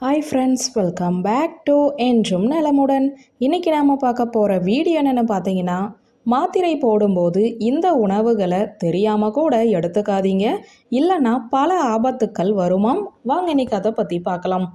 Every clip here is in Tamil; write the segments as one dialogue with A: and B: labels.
A: Hi friends welcome back to என்றும் நலமுடன் இன்றைக்கி நாம் பார்க்க போகிற வீடியோ என்னென்னு பார்த்தீங்கன்னா மாத்திரை போடும்போது இந்த உணவுகளை தெரியாமல் கூட எடுத்துக்காதீங்க. இல்லைன்னா பல ஆபத்துக்கள் வருமாம். வாங்க இன்னைக்கு அதை பற்றி பார்க்கலாம்.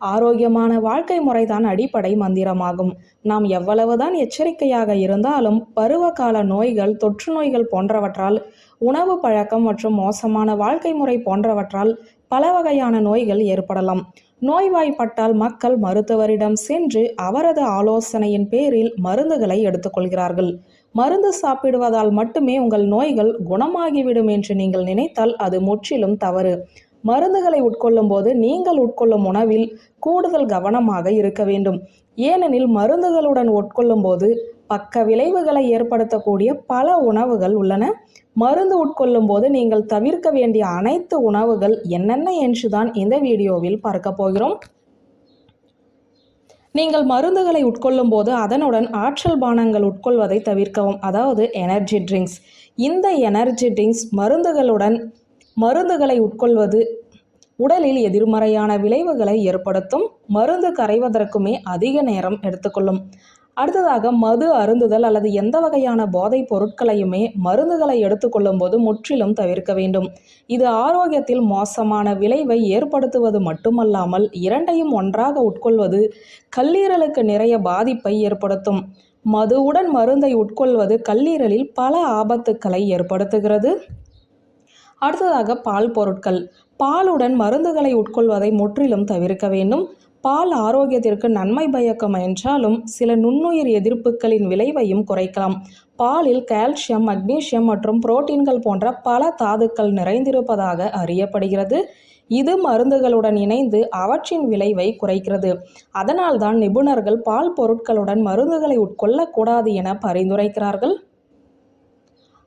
A: ஆரோக்கியமான வாழ்க்கை முறைதான் அடிப்படை மந்திரமாகும். நாம் எவ்வளவுதான் எச்சரிக்கையாக இருந்தாலும் பருவகால நோய்கள் தொற்று நோய்கள் போன்றவற்றால் உணவு பழக்கம் மற்றும் மோசமான வாழ்க்கை முறை போன்றவற்றால் பல வகையான நோய்கள் ஏற்படலாம். நோய்வாய்ப்பட்டால் மக்கள் மருத்துவரிடம் சென்று அவரது ஆலோசனையின் பேரில் மருந்துகளை எடுத்துக்கொள்கிறார்கள். மருந்து சாப்பிடுவதால் மட்டுமே உங்கள் நோய்கள் குணமாகிவிடும் என்று நீங்கள் நினைத்தால் அது முற்றிலும் தவறு. மருந்துகளை உட்கொள்ளும் போது நீங்கள் உட்கொள்ளும் உணவில் கூடுதல் கவனமாக இருக்க வேண்டும். ஏனெனில் மருந்துகளுடன் உட்கொள்ளும் போது பக்க விளைவுகளை ஏற்படுத்தக்கூடிய பல உணவுகள் உள்ளன. மருந்து உட்கொள்ளும் போது நீங்கள் தவிர்க்க வேண்டிய அனைத்து உணவுகள் என்னென்ன என்றுதான் இந்த வீடியோவில் பார்க்க போகிறோம். நீங்கள் மருந்துகளை உட்கொள்ளும் போது அதனுடன் ஆற்றல் பானங்கள் உட்கொள்வதை தவிர்க்கவும். அதாவது எனர்ஜி ட்ரிங்க்ஸ் இந்த எனர்ஜி ட்ரிங்க்ஸ் மருந்துகளுடன் மருந்துகளை உட்கொள்வது உடலில் எதிர்மறையான விளைவுகளை ஏற்படுத்தும். மருந்து கரைவதற்குமே அதிக நேரம் எடுத்துக்கொள்ளும். அடுத்ததாக மது அருந்துதல் அல்லது எந்த வகையான போதைப் பொருட்களையுமே மருந்துகளை எடுத்துக்கொள்ளும் போது முற்றிலும் தவிர்க்க வேண்டும். இது ஆரோக்கியத்தில் மோசமான விளைவை ஏற்படுத்துவது மட்டுமல்லாமல் இரண்டையும் ஒன்றாக உட்கொள்வது கல்லீரலுக்கு நிறைய பாதிப்பை ஏற்படுத்தும். மதுவுடன் மருந்தை உட்கொள்வது கல்லீரலில் பல ஆபத்துக்களை ஏற்படுத்துகிறது. அடுத்ததாக பால் பொருட்கள். பாலுடன் மருந்துகளை உட்கொள்வதை முற்றிலும் தவிர்க்க வேண்டும். பால் ஆரோக்கியத்திற்கு நன்மை பயக்கும் என்றாலும் சில நுண்ணுயிர் எதிர்ப்புகளின் விளைவையும் குறைக்கலாம். பாலில் கால்சியம் மக்னீசியம் மற்றும் புரோட்டீன்கள் போன்ற பல தாதுக்கள் நிறைந்திருப்பதாக அறியப்படுகிறது. இது மருந்துகளுடன் இணைந்து அவற்றின் விளைவை குறைக்கிறது. அதனால்தான் நிபுணர்கள் பால் பொருட்களுடன் மருந்துகளை உட்கொள்ளக்கூடாது என பரிந்துரைக்கிறார்கள்.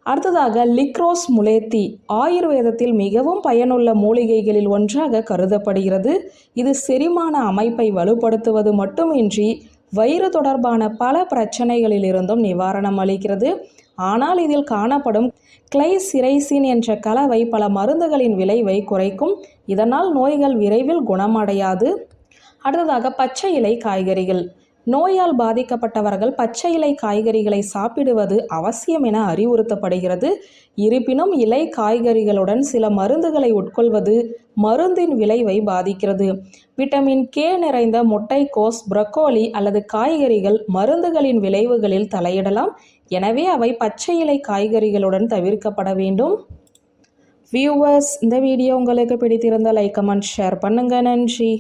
A: அடுத்ததாக லிக்ரோஸ் முலேத்தி ஆயுர்வேதத்தில் மிகவும் பயனுள்ள மூலிகைகளில் ஒன்றாக கருதப்படுகிறது. இது செரிமான அமைப்பை வலுப்படுத்துவது மட்டுமின்றி வயிறு தொடர்பான பல பிரச்சனைகளிலிருந்தும் நிவாரணம் அளிக்கிறது. ஆனால் இதில் காணப்படும் கிளைசிரைசின் என்ற கலவை பல மருந்துகளின் விளைவை குறைக்கும். இதனால் நோய்கள் விரைவில் குணமடையாது. அடுத்ததாக பச்சை இலை காய்கறிகள். நோயால் பாதிக்கப்பட்டவர்கள் பச்சை இலை காய்கறிகளை சாப்பிடுவது அவசியம் என அறிவுறுத்தப்படுகிறது. இருப்பினும் இலை காய்கறிகளுடன் சில மருந்துகளை உட்கொள்வது மருந்தின் விளைவை பாதிக்கிறது. விட்டமின் கே நிறைந்த முட்டைக்கோஸ் புரக்கோலி அல்லது காய்கறிகள் மருந்துகளின் விளைவுகளில் தலையிடலாம். எனவே அவை பச்சை இலை காய்கறிகளுடன் தவிர்க்கப்பட வேண்டும். வியூவர்ஸ் இந்த வீடியோ உங்களுக்கு பிடித்திருந்தால் லைக் கமெண்ட் ஷேர் பண்ணுங்க. நன்றி.